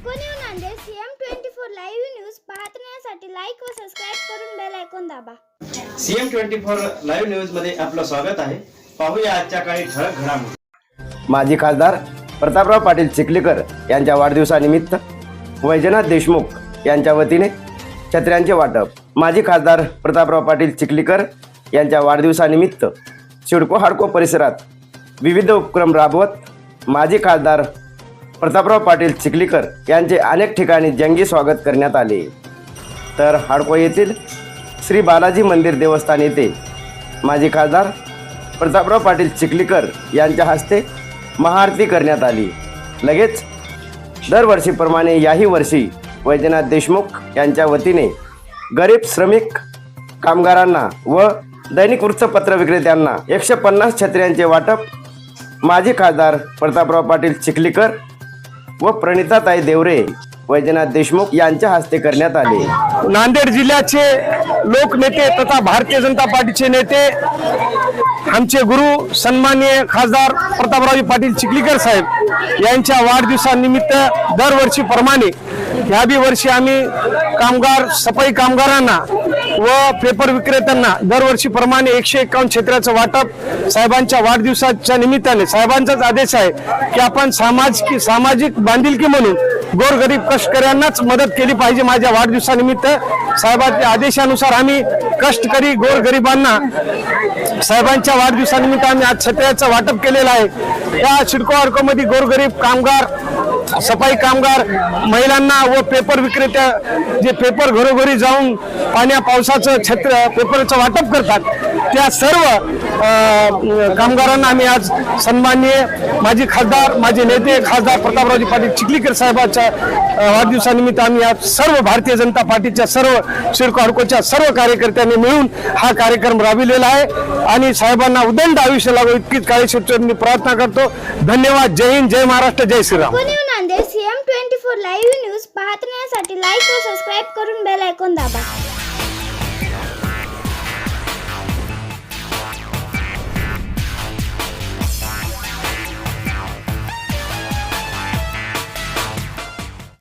CM twenty four live news पाहण्यासाठी like व subscribe करून बेल ऐकून दाबा. सीएम ट्वेंटी फोर लाईव्ह न्यूजमध्ये आपलं स्वागत आहे. पाहूया आजच्या काही ठळक घडामोडी. माजी खासदार प्रतापराव पाटील चिखलीकर यांच्या वाढदिवसानिमित्त वैजनाथ देशमुख यांच्या वतीने छत्र्यांचे वाटप. माजी खासदार प्रतापराव पाटील चिखलीकर यांच्या वाढदिवसानिमित्त सिडको हाडको परिसरात विविध उपक्रम राबवत माजी खासदार प्रतापराव पाटील चिखलीकर यांचे अनेक ठिकाणी जंगी स्वागत करण्यात आले. तर हाडको येथील श्री बालाजी मंदिर देवस्थान येथे माजी खासदार प्रतापराव पाटील चिखलीकर यांच्या हस्ते महाआरती करण्यात आली. लगेच दरवर्षीप्रमाणे याही वर्षी वैद्यनाथ देशमुख यांच्या वतीने गरीब श्रमिक कामगारांना व दैनिक वृत्तपत्र विक्रेत्यांना एकशे पन्नास छत्र्यांचे वाटप माजी खासदार प्रतापराव पाटील चिखलीकर व प्रणिताताई देवरे वैजनाथ देशमुख यांच्या हस्ते करण्यात आले. नांदेड जिल्ह्याचे लोकनेते तथा भारतीय जनता पार्टीचे नेते आमचे गुरु सन्माननीय खासदार प्रतापरावजी पाटील चिखलीकर साहेब यांच्या वाढदिवसानिमित्त दरवर्षीप्रमाणे ह्या बी वर्षी आम्ही कामगार सफाई कामगारांना व पेपर विक्रेत्यांना दरवर्षीप्रमाणे एकशे एकावन्न क्षेत्राचं वाटप साहेबांच्या वाढदिवसाच्या निमित्ताने. साहेबांचाच आदेश आहे की आपण सामाजिक सामाजिक बांधिलकी म्हणून गोरगरीब कष्टकऱ्यांनाच मदत केली पाहिजे माझ्या वाढदिवसानिमित्त. साहेबांच्या आदेशानुसार आम्ही कष्टकरी गोरगरिबांना साहेबांच्या वाढदिवसानिमित्त आम्ही आज छत्र्याचं वाटप केलेलं आहे. या सिडको अडकोमध्ये गोरगरीब कामगार सफाई कामगार महिलांना व पेपर विक्रेत्या जे पेपर घरोघरी जाऊन पाण्या पावसाचं छत्र पेपरचं वाटप करतात त्या सर्व कामगारांना आम्ही आज सन्माननीय माजी खासदार माजी नेते खासदार प्रतापरावजी पाटील चिखलीकर साहेबांच्या वाढदिवसानिमित्त आम्ही आज सर्व भारतीय जनता पार्टीच्या सर्व शिरको हडकोच्या सर्व कार्यकर्त्यांनी मिळून हा कार्यक्रम राबविलेला आहे. आणि साहेबांना उदंड आयुष्य लागू इतकीच काळेश्वर मी प्रार्थना करतो. धन्यवाद. जय हिंद जय महाराष्ट्र जय Shriram. Nanded CM twenty four live news पाहण्यासाठी लाईक व सबस्क्राईब करून बेल ऐकून दाबा.